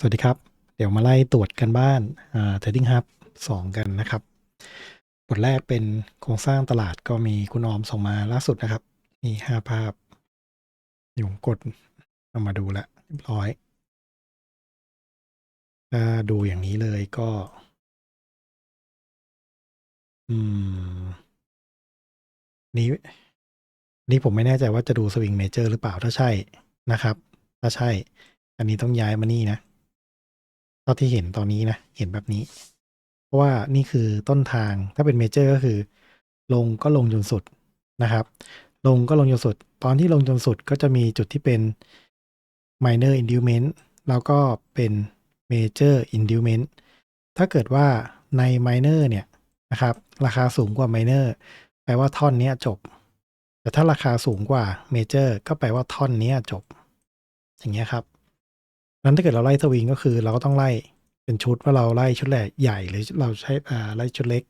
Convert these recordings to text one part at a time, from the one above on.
สวัสดีครับ เดี๋ยวมาไล่ตรวจกันบ้านอ่า Trading Hub 2กันนะครับ บทแรกเป็นโครงสร้างตลาดก็มีคุณออมส่งมาล่าสุดนะครับ มี5ภาพเดี๋ยวผมกดเอามาดูแล้วเรียบร้อย ถ้าดูอย่างนี้เลยก็ อืม นี้นี่ผมไม่แน่ใจว่าจะดูสวิงเมเจอร์หรือเปล่าถ้าใช่นะครับ ถ้าใช่อันนี้ต้องย้ายมานี่นะ เท่าที่เห็นตอนนี้นะ เห็นแบบนี้ เพราะว่านี่คือต้นทางถ้าเป็นเมเจอร์ก็คือ ลงก็ลงจนสุดนะครับ ลงก็ลงจนสุด ตอนที่ลงจนสุดก็จะมีจุดที่เป็น minor inducement แล้วก็เป็น major inducement ถ้าเกิดว่าใน minor เนี่ยนะครับ ราคาสูงกว่า minor แปลว่าท่อนนี้จบ แต่ถ้าราคาสูงกว่า major ก็แปลว่าท่อนนี้จบ อย่างเงี้ยครับ นั้นถ้าเกิดเราไล่สวิงก็คือเราก็ต้องไล่เป็นชุดว่าเราไล่ชุดแหลกใหญ่หรือเราใช้อ่าไล่ชุดเล็ก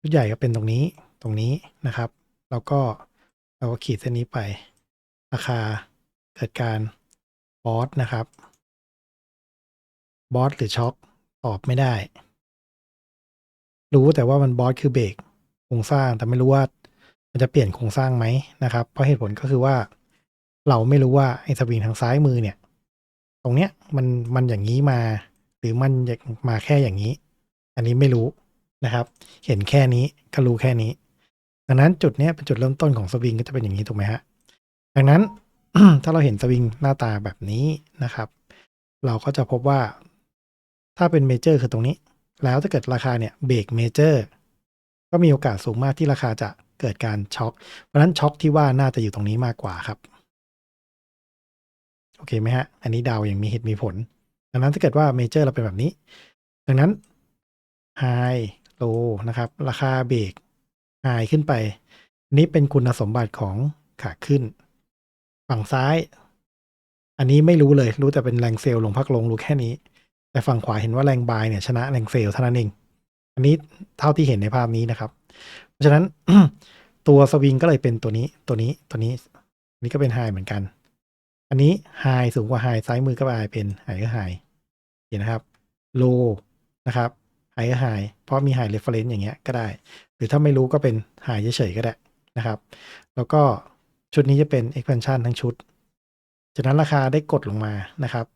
ชุดใหญ่ก็เป็นตรงนี้ตรงนี้นะครับ แล้วก็เราก็ขีดเส้นนี้ไป ราคาเกิดการบอสนะครับบอสหรือช็อคตอบไม่ได้ รู้แต่ว่ามันบอสคือเบรกโครงสร้างแต่ไม่รู้ว่ามันจะเปลี่ยนโครงสร้างไหมนะครับ เพราะเหตุผลก็คือว่า เราไม่รู้ว่าไอ้สวิงทางซ้ายมือเนี่ย ตรงเนี้ยมันมันอย่างนี้มา หรือมันมาแค่อย่างนี้ อันนี้ไม่รู้นะครับ เห็นแค่นี้ก็รู้แค่นี้ ดังนั้นจุดเนี้ยเป็นจุดเริ่มต้นของสวิงก็จะเป็นอย่างนี้ถูกไหมฮะดังนั้นถ้าเราเห็นสวิงหน้าตาแบบนี้นะครับ เราก็จะพบว่าถ้าเป็นเมเจอร์คือตรงนี้ แล้วถ้าเกิดราคาเนี่ยเบรกเมเจอร์ก็มีโอกาสสูงมากที่ราคาจะเกิดการช็อคเพราะฉะนั้นช็อคที่ว่าน่าจะอยู่ตรงนี้มากกว่าครับ โอเคไหมฮะ อันนี้ดาวอย่างมีเหตุมีผล ดังนั้นถ้าเกิดว่าเมเจอร์เราเป็นแบบนี้ ดังนั้นไฮโลนะครับ ราคาเบรกไฮขึ้นไป นี้เป็นคุณสมบัติของขาขึ้น ฝั่งซ้าย อันนี้ไม่รู้เลย รู้แต่เป็นแรงเซลล์ลงพักลงรู้แค่นี้ แต่ฝั่งขวาเห็นว่าแรงบายเนี่ยชนะแรงเซลล์เท่านั้นเอง อันนี้เท่าที่เห็นในภาพนี้นะครับ เพราะฉะนั้นตัวสวิงก็เลยเป็นตัวนี้ ตัวนี้ ตัวนี้ นี่ก็เป็นไฮเหมือนกัน อันนี้ไฮสูงกว่าไฮซ้ายมือก็ไฮเป็นไฮก็ไฮเห็นนะครับโลนะครับไฮก็ไฮเพราะมีไฮเรฟเฟรนซ์อย่างเงี้ยก็ได้ หรือถ้าไม่รู้ก็เป็นไฮเฉยๆก็ได้นะครับ แล้วก็ชุดนี้จะเป็น expansion ทั้งชุด จากนั้นราคาได้กดลงมานะครับ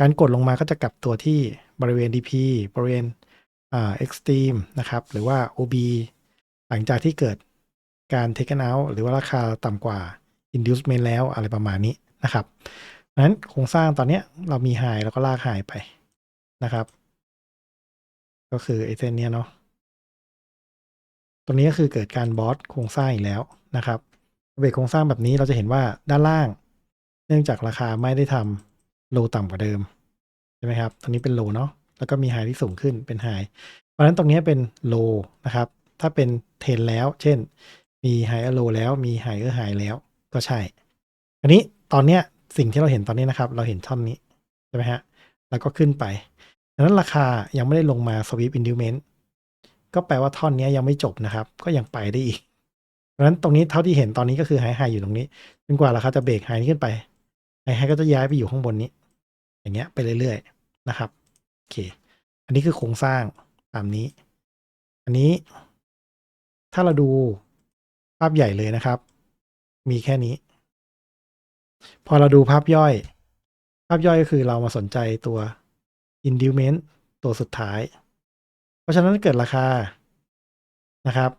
การกดลงมาก็จะกลับตัวที่บริเวณ DP บริเวณอ่า extreme นะครับ หรือว่า OB หลังจากที่เกิดการ taken out หรือว่าราคาต่ำกว่า inducement แล้วอะไรประมาณนี้ นะครับเพราะฉะนั้นโครงสร้างตอนนี้เรามี high แล้วก็ลาก high ไปนะครับ ก็คือไอเส้นเนี้ยเนาะตรงนี้ก็คือเกิดการบอสโครงสร้างอีกแล้วนะครับเบรกโครงสร้างแบบนี้เราจะเห็นว่าด้านล่าง เนื่องจากราคาไม่ได้ทำโลต่ำกว่าเดิมใช่ไหมครับตรงนี้เป็นโลเนาะแล้วก็มีไฮที่สูงขึ้นเป็นไฮเพราะฉะนั้นตรงนี้เป็นโลนะครับ ถ้าเป็นเทนแล้ว เช่น มีไฮเออร์โลแล้วมีไฮเออร์ไฮแล้วก็ใช่ อันนี้ ตอนเนี้ยสิ่งที่เราเห็นตอนนี้นะครับ เราเห็นท่อนนี้ใช่ไหมฮะ แล้วก็ขึ้นไปดังนั้นราคายังไม่ได้ลงมาสวิปอินดิวเมนต์ก็แปลว่าท่อนนี้ยังไม่จบนะครับ ก็ยังไปได้อีกเพราะฉะนั้นตรงนี้เท่าที่เห็นตอนนี้ก็คือไฮไฮอยู่ตรงนี้จนกว่าราคาจะเบรกไฮนี้ขึ้นไปไฮไฮก็จะย้ายไปอยู่ข้างบนนี้ อย่างเงี้ยไปเรื่อยๆนะครับโอเค อันนี้คือโครงสร้างตามนี้ อันนี้ ถ้าเราดูภาพใหญ่เลยนะครับ มีแค่นี้ พอเราดูภาพย่อย ภาพย่อยก็คือเรามาสนใจตัว indument ตัวสุดท้าย เพราะฉะนั้นเกิดราคานะครับ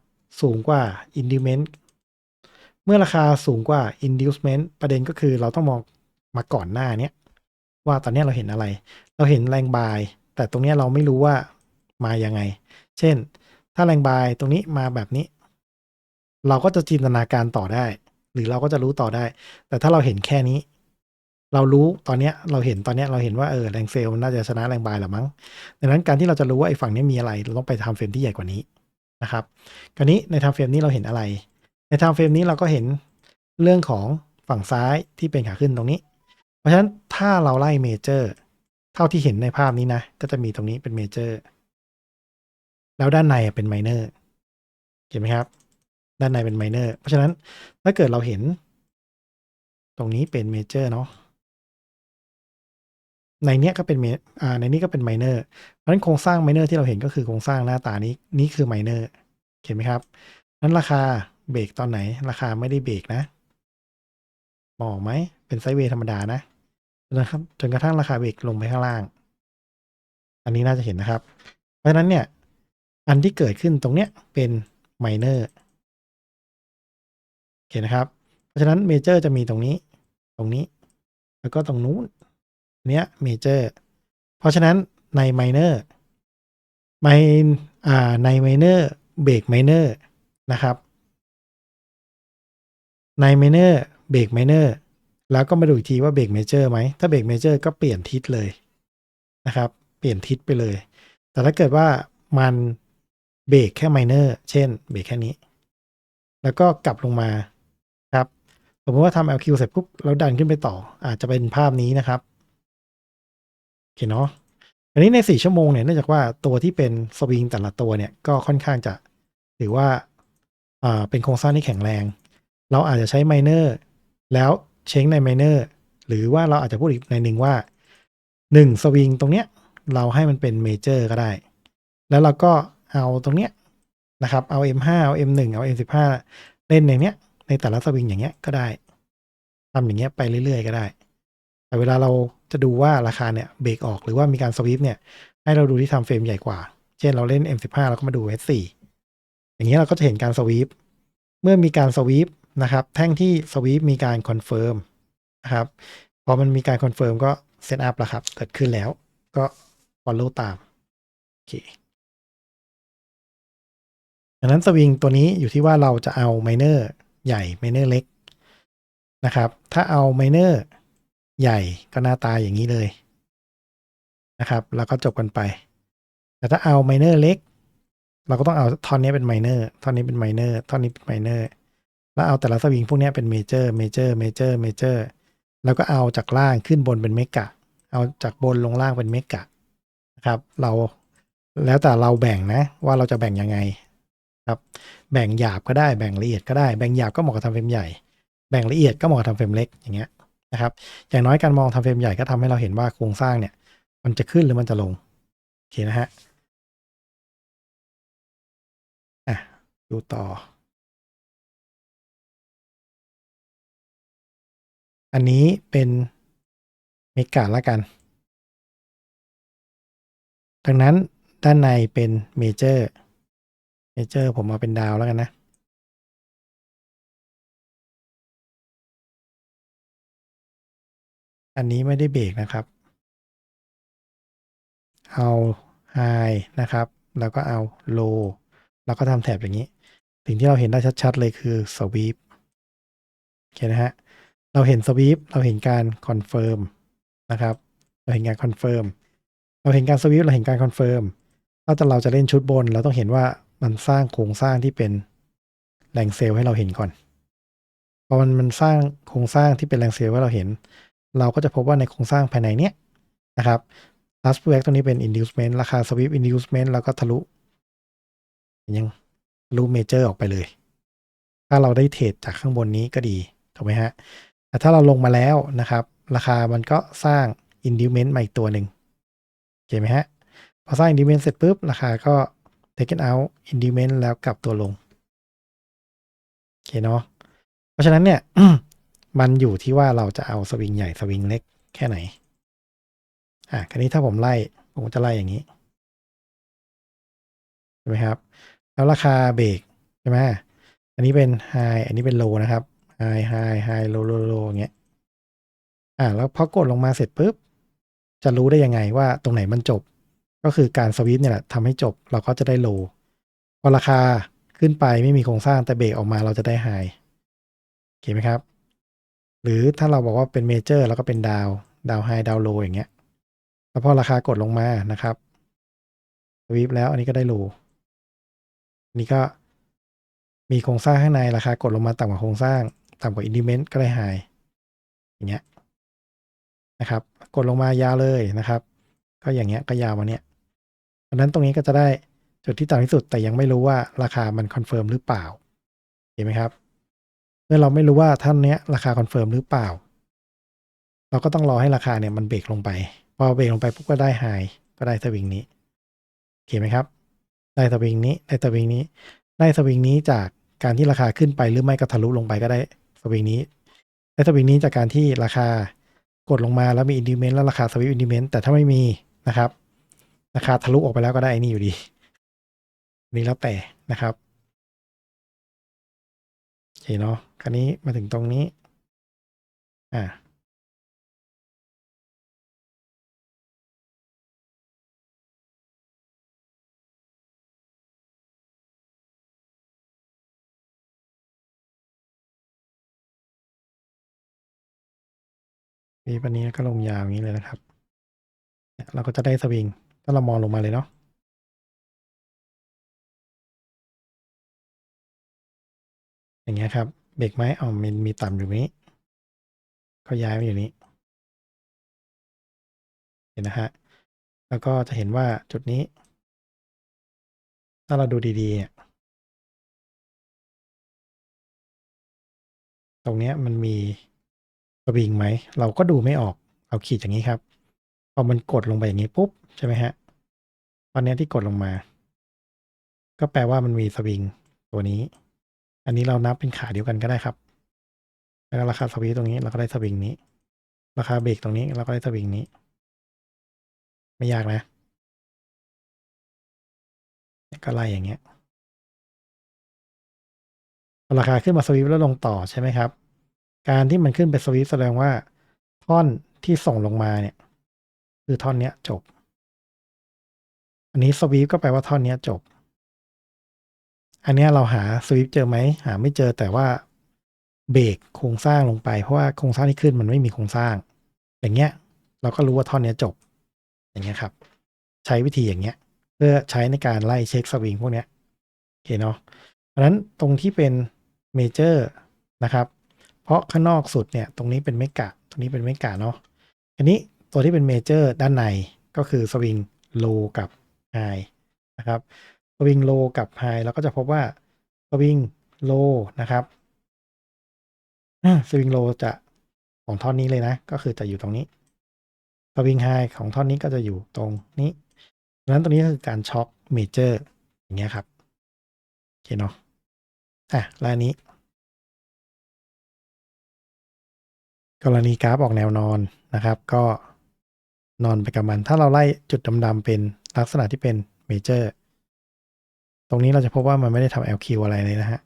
สูงกว่า indument เมื่อราคาสูงกว่า inducement ประเด็นก็คือเราต้องมองมาก่อนหน้าเนี้ยว่าตอนนี้เราเห็นอะไร เราเห็นแรงบาย แต่ตรงนี้เราไม่รู้ว่ามายังไง เช่น ถ้าแรงบายตรงนี้มาแบบนี้ เราก็จะจินตนาการต่อได้ หรือเราก็จะรู้ต่อได้ แต่ถ้าเราเห็นแค่นี้ เรารู้ตอนเนี้ยเราเห็นตอนเนี้ยเราเห็นว่าเออแรงเซลล์น่าจะชนะแรงบายหรือมั้งดังนั้นการที่เราจะรู้ว่าไอ้ฝั่งนี้มีอะไรเราต้องไปทำเฟรมที่ใหญ่กว่านี้นะครับคราวนี้ในทำเฟรมนี้เราเห็นอะไร ในทำเฟรมนี้เราก็เห็นเรื่องของฝั่งซ้ายที่เป็นขาขึ้นตรงนี้ เพราะฉะนั้นถ้าเราไล่เมเจอร์เท่าที่เห็นในภาพนี้นะ ก็จะมีตรงนี้เป็นเมเจอร์แล้วด้านในเป็นไมเนอร์เห็นไหมครับ ด้านในเป็นไมเนอร์เพราะฉะนั้นถ้าเกิดเราเห็น ตรงนี้เป็นเมเจอร์เนาะในเนี้ยก็เป็นเมอ่าในนี้ก็เป็นไมเนอร์เพราะฉะนั้นโครงสร้างไมเนอร์ที่เราเห็นก็คือโครงสร้างหน้าตานี้นี่คือไมเนอร์เห็นไหมครับนั้นราคาเบรกตอนไหน ราคาไม่ได้เบรกนะมองไหมเป็นไซด์เวย์ธรรมดานะนะครับจนกระทั่งราคาเบรกลงไปข้างล่าง อันนี้น่าจะเห็นนะครับ เพราะฉะนั้นเนี่ย อันที่เกิดขึ้นตรงเนี้ยเป็นไมเนอร์ เคนะครับ เพราะฉะนั้นเมเจอร์จะมีตรงนี้ ตรงนี้ แล้วก็ตรงนู้น เนี้ยเมเจอร์ เพราะฉะนั้นในไมเนอร์ไมอ่าในไมเนอร์เบรกไมเนอร์นะครับ ในไมเนอร์เบรกไมเนอร์แล้วก็มาดูอีกทีว่าเบรกเมเจอร์ไหม ถ้าเบรกเมเจอร์ก็เปลี่ยนทิศเลยนะครับ เปลี่ยนทิศไปเลย แต่ถ้าเกิดว่ามันเบรกแค่ไมเนอร์ เช่น เบรกแค่นี้ แล้วก็กลับลงมา สมมติว่าทำ LQ เสร็จปุ๊บแล้วดันขึ้นไปต่อ อาจจะเป็นภาพนี้นะครับโอเคเนาะอันนี้ใน 4 ชั่วโมงเนี่ยเนื่องจากว่าตัวที่เป็นสวิงแต่ละตัวเนี่ยก็ค่อนข้างจะถือว่าอ่าเป็นโครงสร้างที่แข็งแรง เราอาจจะใช้ไมเนอร์แล้วเช้งในไมเนอร์หรือว่าเราอาจจะพูดอีกในหนึ่งว่า 1 สวิงตรงเนี้ยเราให้มันเป็นเมเจอร์ก็ได้ แล้วเราก็เอาตรงเนี้ยนะครับ เอา M5 เอา M1 เอา M15 เล่นอย่างเนี้ย ในแต่ละสวิงอย่างเงี้ยก็ได้ทำอย่างเงี้ยไปเรื่อยๆ ก็ได้ แต่เวลาเราจะดูว่าราคาเนี่ยเบรกออกหรือว่ามีการสวีปเนี่ย ให้เราดูที่ทำเฟรมใหญ่กว่า เช่นเราเล่น M15 เราก็มาดู S4 อย่างเงี้ยเราก็จะเห็นการสวีปเมื่อมีการสวีปนะครับ แท่งที่สวีปมีการคอนเฟิร์มนะครับ พอมันมีการคอนเฟิร์มก็เซตอัพแล้วครับ เกิดขึ้นแล้วก็ follow ตามโอเคดังนั้นสวิงตัวนี้อยู่ที่ว่าเราจะเอาไมเนอร์ ใหญ่ไมเนอร์เล็กนะครับ ถ้าเอาไมเนอร์ใหญ่ก็หน้าตาอย่างนี้เลยนะครับ แล้วก็จบกันไป แต่ถ้าเอาไมเนอร์เล็ก เราก็ต้องเอาท่อนนี้เป็นไมเนอร์ท่อนนี้เป็นไมเนอร์ท่อนนี้เป็นไมเนอร์แล้วเอาแต่ละสวิงพวกนี้เป็นเมเจอร์เมเจอร์เมเจอร์เมเจอร์แล้วก็เอาจากล่างขึ้นบนเป็นเมกะ เอาจากบนลงล่างเป็นเมกะนะครับ เราแล้วแต่เราแบ่งนะว่าเราจะแบ่งยังไง ครับแบ่งหยาบก็ได้แบ่งละเอียดก็ได้แบ่งหยาบก็เหมาะกับทำเฟรมใหญ่ แบ่งละเอียดก็เหมาะกับทำเฟรมเล็กอย่างเงี้ยนะครับอย่างน้อยการมองทำเฟรมใหญ่ก็ทำให้เราเห็นว่าโครงสร้างเนี่ยมันจะขึ้นหรือมันจะลงโอเคนะฮะอะดูต่อ อันนี้เป็นเมกะละกัน ดังนั้นด้านในเป็นเมเจอร์ เมเจอร์ผมเอาเป็นดาวแล้วกันนะ อันนี้ไม่ได้เบรกนะครับ เอา High นะครับ แล้วก็เอา Low แล้วก็ทำแถบอย่างนี้ สิ่งที่เราเห็นได้ชัดๆ เลยคือ Sweep โอเคนะฮะ เราเห็น Sweep เราเห็นการคอนเฟิร์มนะครับ เราเห็นการคอนเฟิร์มเราเห็นการสวีปเราเห็นการคอนเฟิร์มถ้าจะเราจะเล่นชุดบน เราต้องเห็นว่า มันสร้างโครงสร้างที่เป็นแหล่งเซลล์ให้เราเห็นก่อนพอมันมันสร้างโครงสร้างที่เป็นแหล่งเซลล์ให้เราเห็น เราก็จะพบว่าในโครงสร้างภายในเนี้ยนะครับ last b r e a k ตัวนี้เป็น inducement ราคา sweep inducement แล้วก็ทะลุยังทะลุเมเจอร์ออกไปเลย ถ้าเราได้เทรดจากข้างบนนี้ก็ดีถูกไหมฮะแต่ถ้าเราลงมาแล้วนะครับ ราคามันก็สร้าง inducement มาอีกตัวหนึ่งโอเคไหมฮะพอสร้าง inducement เสร็จปุ๊บราคาก็ taken out inducement แล้วกลับตัวลง โอเคเนาะ เพราะฉะนั้นเนี่ย มันอยู่ที่ว่าเราจะเอาสวิงใหญ่สวิงเล็กแค่ไหน อะคราวนี้ถ้าผมไล่ ผมจะไล่อย่างนี้ ใช่ไหมครับ แล้วราคาเบรกใช่ไหมอันนี้เป็น high อันนี้เป็น low นะครับ high high high low low low อย่างเงี้ย อ่าแล้วพอกดลงมาเสร็จปุ๊บ จะรู้ได้ยังไงว่าตรงไหนมันจบ ก็คือการสวิปเนี่ยแหละทำให้จบเราก็จะได้โลพอราคาขึ้นไปไม่มีโครงสร้างแต่เบรกออกมาเราจะได้ไฮโอเคไหมครับ หรือถ้าเราบอกว่าเป็นเมเจอร์แล้วก็เป็นดาวดาวไฮดาวโลอย่างเงี้ยแล้วพอราคากดลงมานะครับสวิปแล้วอันนี้ก็ได้โลอันนี้ก็มีโครงสร้างข้างในราคากดลงมาต่ำกว่าโครงสร้างต่ำกว่าอินดิเมนต์ก็ได้ไฮอย่างเงี้ยนะครับ กดลงมายาวเลยนะครับ ก็อย่างเงี้ยก็ยาวมาเนี้ย ดังนั้นตรงนี้ก็จะได้จุดที่ต่ำที่สุดแต่ยังไม่รู้ว่าราคามันคอนเฟิร์มหรือเปล่าเห็นไหมครับ เมื่อเราไม่รู้ว่าท่านเนี้ยราคาคอนเฟิร์มหรือเปล่า เราก็ต้องรอให้ราคาเนี่ยมันเบรกลงไป พอเบรกลงไปปุ๊บก็ได้ไฮก็ได้สวิงนี้โอเคไหมครับ ได้สวิงนี้ได้สวิงนี้ ได้สวิงนี้จากการที่ราคาขึ้นไปหรือไม่ก็ทะลุลงไปก็ได้สวิงนี้ได้สวิงนี้จากการที่ราคากดลงมาแล้วมีอินดิเมนต์แล้วราคาสวิงอินดิเมนต์แต่ถ้าไม่มีนะครับ ราคาทะลุออกไปแล้วก็ได้ไอ้นี่อยู่ดีนี่แล้วแต่นะครับโอเคเนาะคราวนี้มาถึงตรงนี้ อ่ามีปันนี้ก็ลงยาวอย่างนี้เลยนะครับ เราก็จะได้สวิง ถ้าเรามองลงมาเลยเนาะอย่างเงี้ยครับเบรกไหมอ๋อมันมีต่ำอยู่นี้ก็ย้ายมาอยู่นี้เห็นนะฮะแล้วก็จะเห็นว่าจุดนี้ ถ้าเราดูดีๆเนี่ยตรงเนี้ยมันมีสวิงไหม เราก็ดูไม่ออก เราขีดอย่างนี้ครับ พอมันกดลงไปอย่างนี้ปุ๊บ ใช่ไหมฮะตอนนี้ที่กดลงมา ก็แปลว่ามันมีสวิงตัวนี้ อันนี้เรานับเป็นขาเดียวกันก็ได้ครับ แล้วก็ราคาสวิงตรงนี้เราก็ได้สวิงนี้ ราคาเบรกตรงนี้เราก็ได้สวิงนี้ ไม่ยากนะก็ไล่อย่างเงี้ยพอราคาขึ้นมาสวิฟแล้วลงต่อใช่ไหมครับ การที่มันขึ้นไปสวิฟแสดงว่าท่อนที่ส่งลงมาเนี่ย คือท่อนเนี้ยจบ อันนี้สวิฟก็แปลว่าท่อนนี้จบ อันนี้เราหาสวิฟเจอไหมหาไม่เจอแต่ว่าเบรกโครงสร้างลงไปเพราะว่าโครงสร้างที่ขึ้นมันไม่มีโครงสร้าง อย่างเงี้ย เราก็รู้ว่าท่อนนี้จบ อย่างเงี้ยครับ ใช้วิธีอย่างเงี้ย เพื่อใช้ในการไล่เช็คสวิงพวกเนี้ยโอเคเนาะเพราะฉะนั้นตรงที่เป็นเมเจอร์นะครับ เพราะข้างนอกสุดเนี่ย ตรงนี้เป็นเมกะ ตรงนี้เป็นเมกะเนาะอันนี้ตัวที่เป็นเมเจอร์ด้านในก็คือสวิงโลกับ ไฮนะครับสวิงโลกับไฮเราก็จะพบว่าสวิงโลนะครับสวิงโลจะของท่อนนี้เลยนะ ก็คือจะอยู่ตรงนี้สวิงไฮของท่อนนี้ก็จะอยู่ตรงนี้ดังนั้นตรงนี้คือการช็อคเมเจอร์อย่างเงี้ยครับโอเคเนาะอะแล้วนี้ กรณีกราฟออกแนวนอนนะครับ ก็นอนไปกับมัน ถ้าเราไล่จุดดำๆเป็น ลักษณะที่เป็นเมเจอร์ตรงนี้เราจะพบว่ามันไม่ได้ทำ LQ อะไรเลยนะฮะ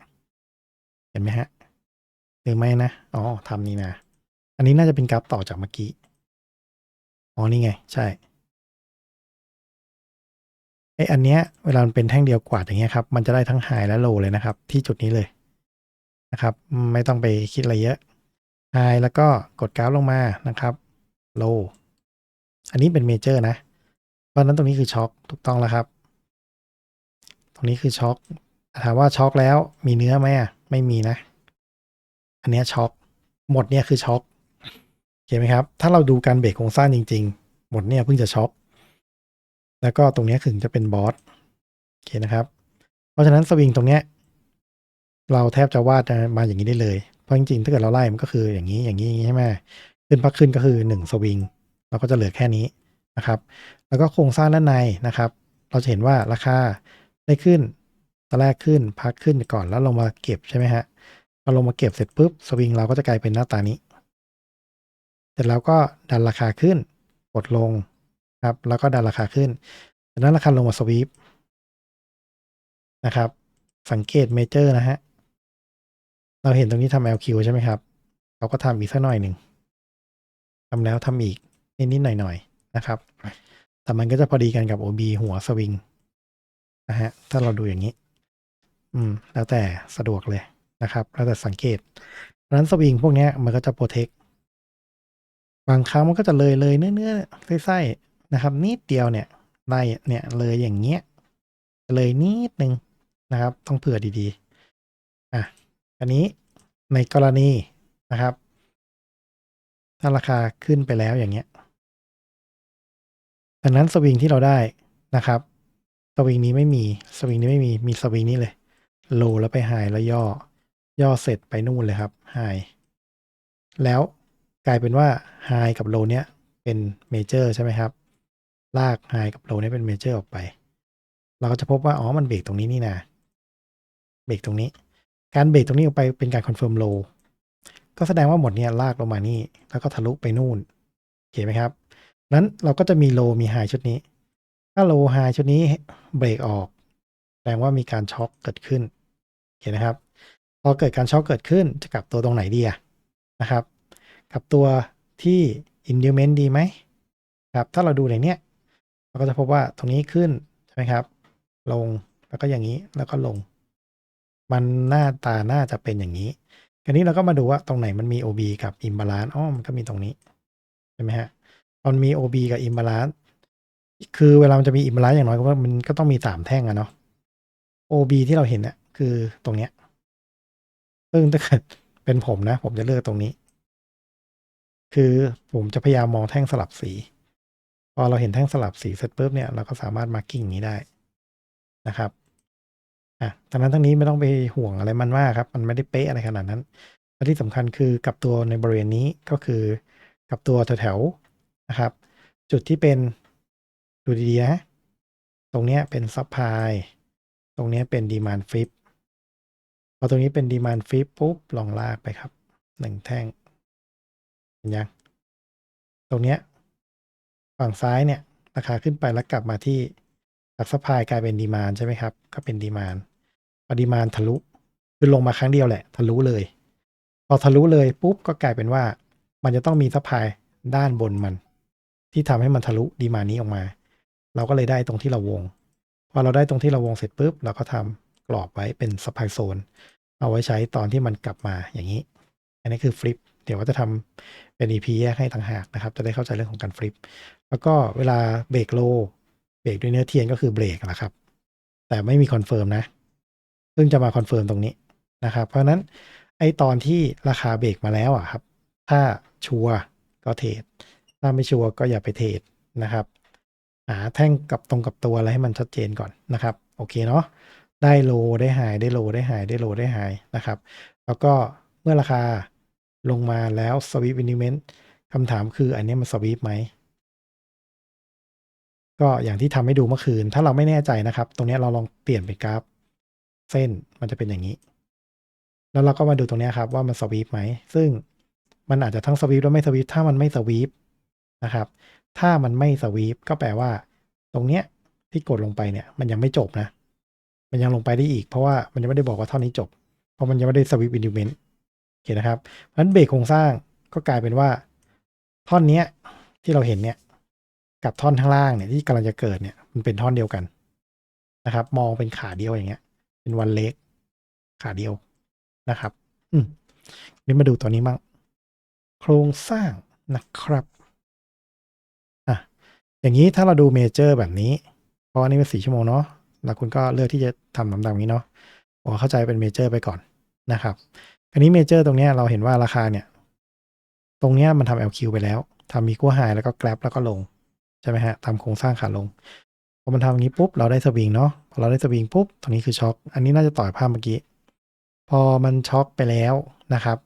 เห็นไหมฮะ หรือไม่นะ อ๋อทำนี่นะ อันนี้น่าจะเป็นกราฟต่อจากเมื่อกี้ อ๋อ นี่ไง ใช่ไออันเนี้ยเวลามันเป็นแท่งเดียวกวาดอย่างเงี้ยครับ มันจะได้ทั้งไฮและโลเลยนะครับ ที่จุดนี้เลยนะครับ ไม่ต้องไปคิดอะไรเยอะไฮแล้วก็กดกราฟลงมานะครับโลอันนี้เป็นเมเจอร์นะ เพราะนั้นตรงนี้คือช็อคถูกต้องแล้วครับ ตรงนี้คือช็อคถามว่าช็อคแล้วมีเนื้อไหมอะไม่มีนะ อันนี้ช็อคหมดเนี่ยคือช็อคเห็นไหมครับ ถ้าเราดูการเบรกโครงสร้างจริง ๆ หมดเนี่ยเพิ่งจะช็อคแล้วก็ตรงนี้ถึงจะเป็นบอสโอเคนะครับ เพราะฉะนั้นสวิงตรงเนี้ยเราแทบจะวาดมาอย่างนี้ได้เลย เพราะจริงๆ ถ้าเกิดเราไล่มันก็คืออย่างนี้อย่างนี้อย่างนี้ใช่ไหมขึ้นพักขึ้นก็คือหนึ่งสวิงเราก็จะเหลือแค่นี้ นะครับ แล้วก็โครงสร้างด้านในนะครับ เราจะเห็นว่าราคาได้ขึ้นตอนแรกขึ้นพักขึ้นก่อนแล้วลงมาเก็บใช่ไหมฮะพอลงมาเก็บเสร็จปุ๊บสวิงเราก็จะกลายเป็นหน้าตานี้ เสร็จแล้วก็ดันราคาขึ้นกดลงครับแล้วก็ดันราคาขึ้นจากนั้นราคาลงมาสวีปนะครับ สังเกตเมเจอร์นะฮะ เราเห็นตรงนี้ทำ LQ ใช่ไหมครับ เราก็ทำอีกสักหน่อยหนึ่งทำแล้วทำอีกนิดๆหน่อยๆ นะครับ แต่มันก็จะพอดีกันกับ OB หัวสวิงนะฮะ ถ้าเราดูอย่างนี้ อืม แล้วแต่สะดวกเลยนะครับ แล้วแต่สังเกตเพราะฉะนั้นสวิงพวกนี้มันก็จะโปรเทค บางครั้งมันก็จะเลยเลยเนื้อเนื้อไส้ๆนะครับ นิดเดียวเนี่ยไล่เนี่ยเลยอย่างเงี้ย เลยนิดนึงนะครับ ต้องเผื่อดีๆ อะ อันนี้ในกรณีนะครับ ถ้าราคาขึ้นไปแล้วอย่างเงี้ย ดังนั้นสวิงที่เราได้นะครับ สวิงนี้ไม่มี สวิงนี้ไม่มี มีสวิงนี้เลย โลแล้วไปไฮแล้วย่อ ย่อเสร็จไปนู่นเลยครับไฮแล้วกลายเป็นว่าไฮกับโลเนี้ยเป็นเมเจอร์ใช่ไหมครับ ลากไฮกับโลเนี่เป็นเมเจอร์ออกไป เราก็จะพบว่าอ๋อมันเบรกตรงนี้นี่นะเบรกตรงนี้ การเบรกตรงนี้ออกไปเป็นการคอนเฟิร์มโลก็แสดงว่าหมดเนี่ยลากลงมานี่ แล้วก็ทะลุไปนู่นโอเคไหมครับ นั้นเราก็จะมีโลมีไฮชุดนี้ ถ้าโลไฮชุดนี้เบรกออกแสดงว่ามีการช็อคเกิดขึ้นโอเคนะครับ พอเกิดการช็อคเกิดขึ้นจะกลับตัวตรงไหนดีอะนะครับกลับตัวที่ indument ดีไหมครับถ้าเราดูในเนี้ยเราก็จะพบว่าตรงนี้ขึ้นใช่ไหมครับ ลงแล้วก็อย่างนี้แล้วก็ลง มันหน้าตาน่าจะเป็นอย่างนี้คราวนี้เราก็มาดูว่าตรงไหนมันมี OB กับ imbalance อ๋อมันก็มีตรงนี้ใช่ไหมฮะ มันมี OB กับ imbalance คือเวลามันจะมี imbalance อย่างน้อยก็ว่ามันก็ต้องมีสามแท่งอะเนาะ OB ที่เราเห็นเนี่ยคือตรงเนี้ยซึ่งถ้าเกิดเป็นผมนะ ผมจะเลือกตรงนี้ คือผมจะพยายามมองแท่งสลับสี พอเราเห็นแท่งสลับสีเสร็จปุ๊บเนี่ยเราก็สามารถมาร์กิ้งอย่างนี้ได้นะครับอะทั้งนั้นทั้งนี้ไม่ต้องไปห่วงอะไรมันมากครับ มันไม่ได้เป๊ะอะไรขนาดนั้นและที่สำคัญคือกับตัวในบริเวณนี้ก็คือกับตัวแถวๆ นะครับ จุดที่เป็นดูดีๆนะตรงเนี้ยเป็นซัพพลายตรงเนี้ยเป็นดีมานฟลิปพอตรงนี้เป็นดีมานฟลิปปุ๊บลองลากไปครับหนึ่งแท่งเห็นยังตรงเนี้ยฝั่งซ้ายเนี่ยราคาขึ้นไปแล้วกลับมาที่จากซัพพลายกลายเป็นดีมานใช่ไหมครับ ก็เป็นดีมานพอดีมานทะลุคือลงมาครั้งเดียวแหละ ทะลุเลย พอทะลุเลยปุ๊บก็กลายเป็นว่า มันจะต้องมีซัพพลายด้านบนมัน ที่ทำให้มันทะลุดีมานนี้ออกมา เราก็เลยได้ตรงที่เราวง พอเราได้ตรงที่เราวงเสร็จปุ๊บเราก็ทำกรอบไว้เป็นซัพพลายโซนเอาไว้ใช้ตอนที่มันกลับมาอย่างนี้ อันนี้คือฟลิปเดี๋ยวว่าจะทำเป็น EP แยกให้ต่างหากนะครับ จะได้เข้าใจเรื่องของการฟลิป แล้วก็เวลาเบรกโลเบรกด้วยเนื้อเทียนก็คือเบรกนะครับ แต่ไม่มีคอนเฟิร์มนะซึ่งจะมาคอนเฟิร์มตรงนี้นะครับ เพราะฉะนั้นไอตอนที่ราคาเบรกมาแล้วอะครับ ถ้าชัวร์ก็เทรด ถ้าไม่ชัวร์ก็อย่าไปเทรดนะครับหาแท่งกับตรงกับตัวอะไรให้มันชัดเจนก่อนนะครับโอเคเนาะได้โลได้ไฮได้โลได้ไฮได้โลได้ไฮนะครับ แล้วก็เมื่อราคาลงมาแล้วสวิปอินดิเมนต์คำถามคืออันนี้มันสวิปไหมก็อย่างที่ทำให้ดูเมื่อคืน ถ้าเราไม่แน่ใจนะครับ ตรงนี้เราลองเปลี่ยนเป็นกราฟ เส้นมันจะเป็นอย่างนี้ แล้วเราก็มาดูตรงนี้ครับว่ามันสวีปไหม ซึ่งมันอาจจะทั้งสวีปและไม่สวีปถ้ามันไม่สวีป นะครับ ถ้ามันไม่สวีปก็แปลว่า ตรงเนี้ยที่กดลงไปเนี่ยมันยังไม่จบนะ มันยังลงไปได้อีกเพราะว่ามันยังไม่ได้บอกว่าเท่านี้จบ เพราะมันยังไม่ได้สวีปอินดิเมนต์โอเคนะครับเพราะฉะนั้นเบรกโครงสร้างก็กลายเป็นว่า ท่อนเนี้ยที่เราเห็นเนี่ยกับท่อนข้างล่างเนี่ยที่กำลังจะเกิดเนี่ยมันเป็นท่อนเดียวกันนะครับ มองเป็นขาเดียวอย่างเงี้ย เป็นวันเล็กขาเดียวนะครับ อืมนี่มาดูตัวนี้มั่งโครงสร้างนะครับ อย่างนี้ถ้าเราดูเมเจอร์แบบนี้ เพราะว่านี่เป็นสี่ชั่วโมงเนาะแล้วคุณก็เลือกที่จะทำลำดับนี้เนาะผมเข้าใจเป็นเมเจอร์ไปก่อนนะครับอันนี้เมเจอร์ตรงนี้เราเห็นว่าราคาเนี่ย ตรงนี้มันทำ LQ ไปแล้วทำมีกู้ไฮแล้วก็แกลบแล้วก็ลง ใช่ไหมฮะทำโครงสร้างขาลงพอมันทำอย่างนี้ปุ๊บเราได้สวิงเนาะพอเราได้สวิงปุ๊บตรงนี้คือช็อคอันนี้น่าจะต่อยภาพเมื่อกี้พอมันช็อคไปแล้วนะครับ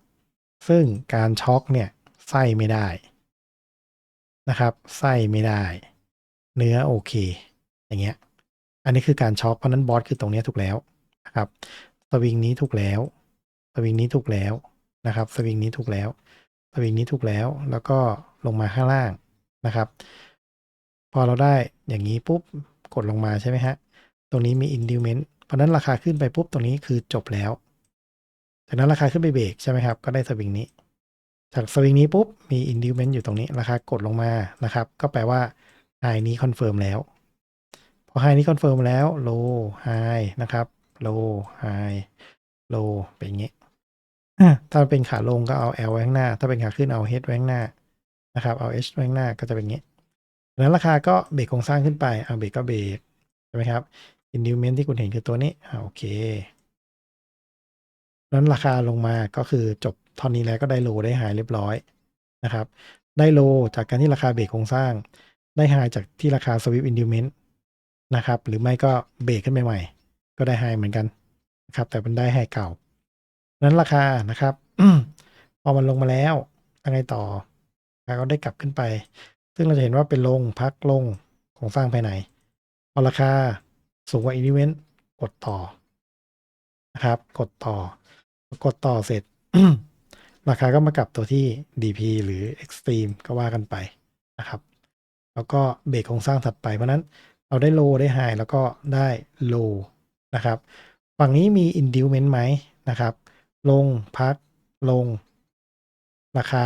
ซึ่งการช็อคเนี่ยไส้ไม่ได้ นะครับ ไส้ไม่ได้ เนื้อโอเค อย่างเงี้ย อันนี้คือการช็อคเพราะนั้นบอสคือตรงนี้ถูกแล้วนะครับ สวิงนี้ถูกแล้ว สวิงนี้ถูกแล้วนะครับ สวิงนี้ถูกแล้ว สวิงนี้ถูกแล้ว แล้วก็ลงมาข้างล่างนะครับ พอเราได้อย่างนี้ปุ๊บ กดลงมาใช่ไหมฮะ ตรงนี้มี indument เพราะนั้นราคาขึ้นไปปุ๊บตรงนี้คือจบแล้วจากนั้นราคาขึ้นไปเบรกใช่ไหมครับ ก็ได้สวิงนี้ จากสวิงนี้ปุ๊บ มี indument อยู่ตรงนี้ราคากดลงมานะครับ ก็แปลว่าไฮนี้คอนเฟิร์มแล้ว พอไฮนี้คอนเฟิร์มแล้ว low high นะครับ low high low เป็นอย่างนี้ถ้าเป็นขาลงก็เอา L ไว้ข้างหน้า ถ้าเป็นขาขึ้นเอา H ไว้ข้างหน้านะครับ เอา H ไว้ข้างหน้าก็จะเป็นอย่างนี้แล้วราคาก็เบรกโครงสร้างขึ้นไปเอาเบรกก็เบรกใช่ไหมครับ indument ที่คุณเห็นคือตัวนี้อ่าโอเค นั้นราคาลงมาก็คือจบท่อนนี้แล้วก็ได้โลได้หายเรียบร้อยนะครับ ได้โลจากการที่ราคาเบรกโครงสร้าง ได้หายจากที่ราคา swip indument นท์นะครับ หรือไม่ก็เบรกขึ้นใหม่ๆก็ได้ไฮเหมือนกันนะครับ แต่มันได้ไฮเก่า นั้นราคานะครับพอมันลงมาแล้วยังไงต่อราคาก็ได้กลับขึ้นไป ซึ่งเราจะเห็นว่าเป็นลงพักลงโครงสร้างภายในพอราคาสูงกว่าอินดิเวนกดต่อนะครับ กดต่อ กดต่อเสร็จ ราคาก็มากลับตัวที่ DP หรือ Extreme ก็ว่ากันไปนะครับ แล้วก็เบรกโครงสร้างถัดไป เพราะนั้นเราได้ low ได้ high แล้วก็ได้ low นะครับ ฝั่งนี้มี inducement ไหมนะครับ ลงพักลง ราคา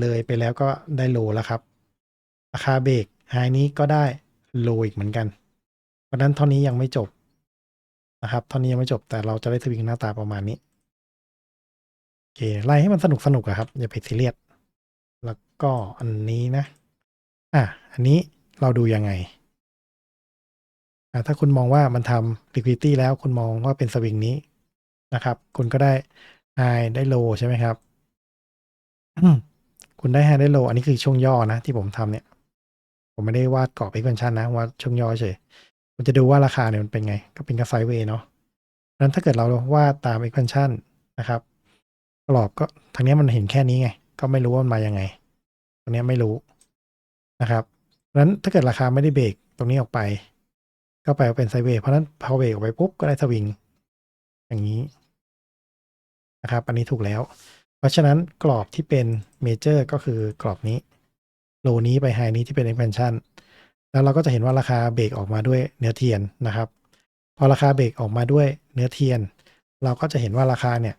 เลยไปแล้วก็ได้โลแล้วครับ ราคาเบรกไฮนี้ก็ได้โลอีกเหมือนกัน เพราะนั้นเท่านี้ยังไม่จบนะครับเท่านี้ยังไม่จบแต่เราจะได้สวิงหน้าตาประมาณนี้ เคไล่ให้มันสนุกสนุกอะครับ อย่าไปซีเรียสแล้วก็อันนี้นะ อะ อันนี้เราดูยังไงอะถ้าคุณมองว่ามันทำ liquidity แล้วคุณมองว่าเป็นสวิงนี้นะครับ คุณก็ได้ high ได้ low ใช่ไหมครับ คุณได้ high ได้ low อันนี้คือช่วงย่อนะ ที่ผมทำเนี่ย ผมไม่ได้วาดกรอบ expansion นะว่าช่วงย่อเฉยผมจะดูว่าราคาเนี่ยมันเป็นไง ก็เป็นกระไซเวย์เนาะเพราะฉะนั้นถ้าเกิดเราวาดตาม expansion นะครับ กรอบก็ทางนี้มันเห็นแค่นี้ไง ก็ไม่รู้ว่ามันมายังไง ตรงนี้ไม่รู้นะครับเพราะฉะนั้นถ้าเกิดราคาไม่ได้เบรกตรงนี้ออกไป ก็แปลว่าเป็นไซเวย์เพราะฉะนั้นพอเบรกออกไปปุ๊บก็ได้สวิง อย่างนี้นะครับ อันนี้ถูกแล้ว เพราะฉะนั้นกรอบที่เป็นเมเจอร์ก็คือกรอบนี้โลนี้ไปไฮนี้ที่เป็น expansion แล้วเราก็จะเห็นว่าราคาเบรกออกมาด้วยเนื้อเทียนนะครับ พอราคาเบรกออกมาด้วยเนื้อเทียน เราก็จะเห็นว่าราคาเนี่ย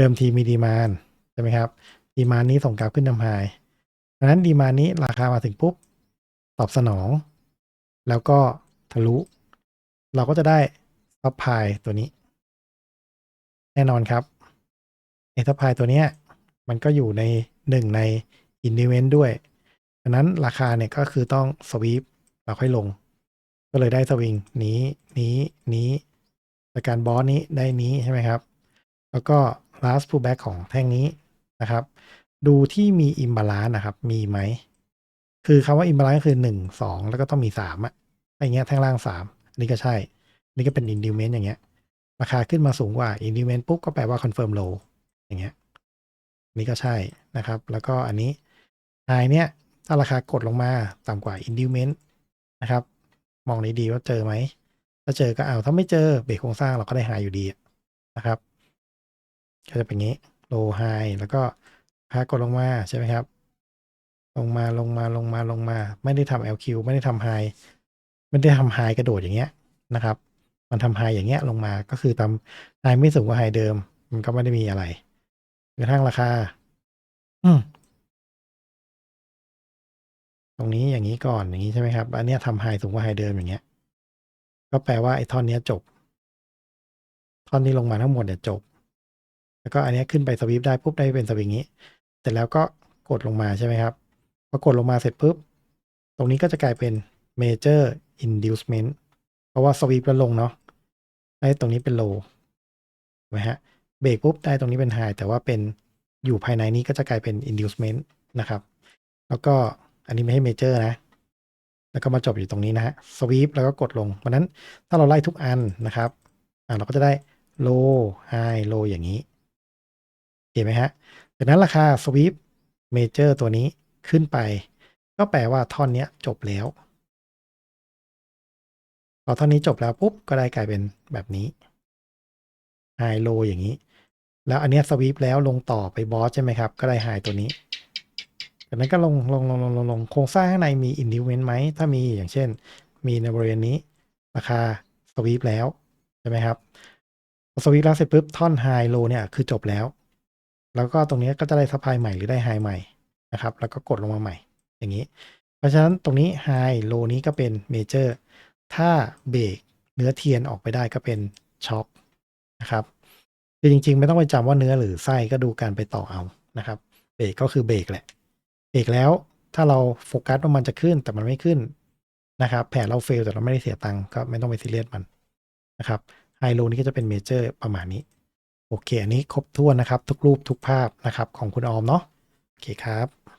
เดิมทีมีดีมานใช่ไหมครับ ดีมานนี้ส่งกราฟขึ้นทำไฮดังนั้นดีมานนี้ราคามาถึงปุ๊บ ตอบสนอง แล้วก็ทะลุ เราก็จะได้ซับพายตัวนี้ แน่นอนครับไอ้ซับพายตัวเนี้ยมันก็อยู่ในหนึ่งในอินดิเวนด้วยดังนั้นราคาเนี่ยก็คือต้องสวีปเราค่อยลง ก็เลยได้สวิงนี้นี้นี้จากการบอสนี้ได้นี้ใช่ไหมครับ แล้วก็ last pullback ของแท่งนี้นะครับ ดูที่มี imbalance นะครับ มีไหม คือคำว่า imbalance คือหนึ่งสองแล้วก็ต้องมีสามอะอะไรเงี้ยแท่งล่างสามอันนี้ก็ใช่อันนี้ก็เป็น inducement อย่างเงี้ย ราคาขึ้นมาสูงกว่า inducement ปุ๊บก็แปลว่า confirm low อย่างเงี้ยนนี้ก็ใช่นะครับ แล้วก็อันนี้ high เนี้ยถ้าราคากดลงมาต่ำกว่า inducement นะครับ มองดีๆว่าเจอไหมถ้าเจอก็เอาถ้าไม่เจอเบรกโครงสร้างเราก็ได้ high อยู่ดีนะครับ ก็จะเป็นงี้ low high แล้วก็พากดลงมาใช่ไหมครับ ลงมาลงมาลงมาลงมา ไม่ได้ทำ LQ ไม่ได้ทำ high ไม่ได้ทำ high กระโดดอย่างเงี้ยนะครับ มันทำ high อย่างเงี้ยลงมาก็คือทำ high ไม่สูงกว่า high เดิม มันก็ไม่ได้มีอะไรกระทั่งราคา อืมตรงนี้อย่างนี้ก่อนอย่างนี้ใช่ไหมครับ อันเนี้ยทำไฮสูงกว่าไฮเดิมอย่างเงี้ย ก็แปลว่าไอ้ท่อนเนี้ยจบ ท่อนที่ลงมาทั้งหมดเนี่ยจบ แล้วก็อันนี้ขึ้นไปสวิปได้ปุ๊บได้เป็นสวิงนี้ เสร็จแล้วก็กดลงมาใช่ไหมครับพอกดลงมาเสร็จปุ๊บ ตรงนี้ก็จะกลายเป็น major inducement เพราะว่าสวิปแล้วลงเนาะได้ตรงนี้เป็น low ถูกไหมฮะเบรกปุ๊บได้ตรงนี้เป็น high แต่ว่าเป็นอยู่ภายในนี้ก็จะกลายเป็น inducement นะครับ แล้วก็อันนี้ไม่ให้เมเจอร์นะ แล้วก็มาจบอยู่ตรงนี้นะฮะสวีปแล้วก็กดลงเพราะนั้นถ้าเราไล่ทุกอันนะครับ อ่าเราก็จะได้ low high low อย่างนี้ เห็นไหมฮะจากนั้นราคาสวีปเมเจอร์ตัวนี้ขึ้นไป ก็แปลว่าท่อนนี้จบแล้วพอท่อนนี้จบแล้วปุ๊บก็ได้กลายเป็นแบบนี้ high low อย่างนี้ แล้วอันเนี้ยสวีปแล้วลงต่อไปบอสใช่ไหมครับ ก็ได้ high ตัวนี้จากนั้นก็ลงลงลงลงลงลงโครงสร้างข้างในมีอินดิวเมนต์ไหม ถ้ามีอย่างเช่น มีในบริเวณนี้ ราคาสวีปแล้วใช่ไหมครับพอสวีปแล้วเสร็จปุ๊บท่อนไฮโลเนี่ยคือจบแล้ว แล้วก็ตรงนี้ก็จะได้ซัพพลายใหม่หรือได้ไฮใหม่นะครับ แล้วก็กดลงมาใหม่ อย่างนี้ เพราะฉะนั้นตรงนี้ไฮโลนี้ก็เป็นเมเจอร์ถ้าเบรกเนื้อเทียนออกไปได้ก็เป็นช็อคนะครับคือจริงๆ ไม่ต้องไปจำว่าเนื้อหรือไส้ก็ดูการไปต่อเอานะครับเบรกก็คือเบรกแหละเบรกแล้วถ้าเราโฟกัสว่ามันจะขึ้นแต่มันไม่ขึ้นนะครับ แผนเราเฟลแต่เราไม่ได้เสียตังค์ก็ไม่ต้องไปซีเรียสมันนะครับไฮโลนี้ก็จะเป็นเมเจอร์ประมาณนี้ โอเค อันนี้ครบถ้วนนะครับ ทุกรูปทุกภาพนะครับของคุณออมเนาะโอเคครับ